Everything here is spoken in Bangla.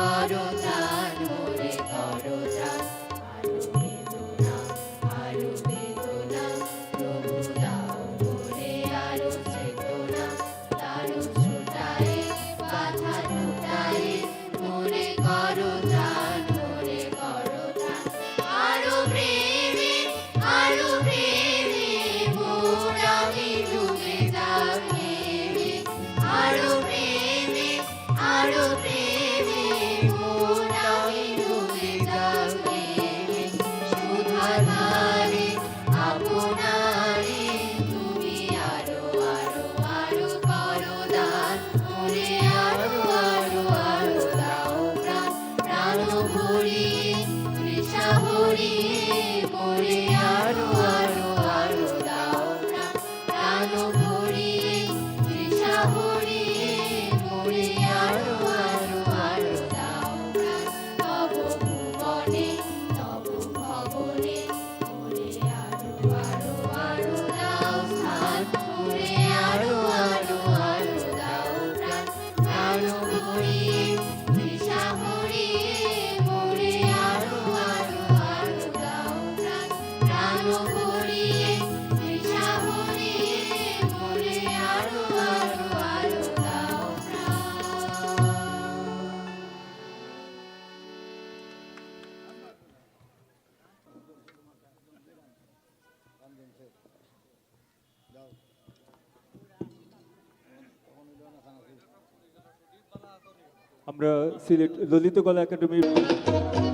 Marut আমরা সিলেট ললিত কলা একাডেমির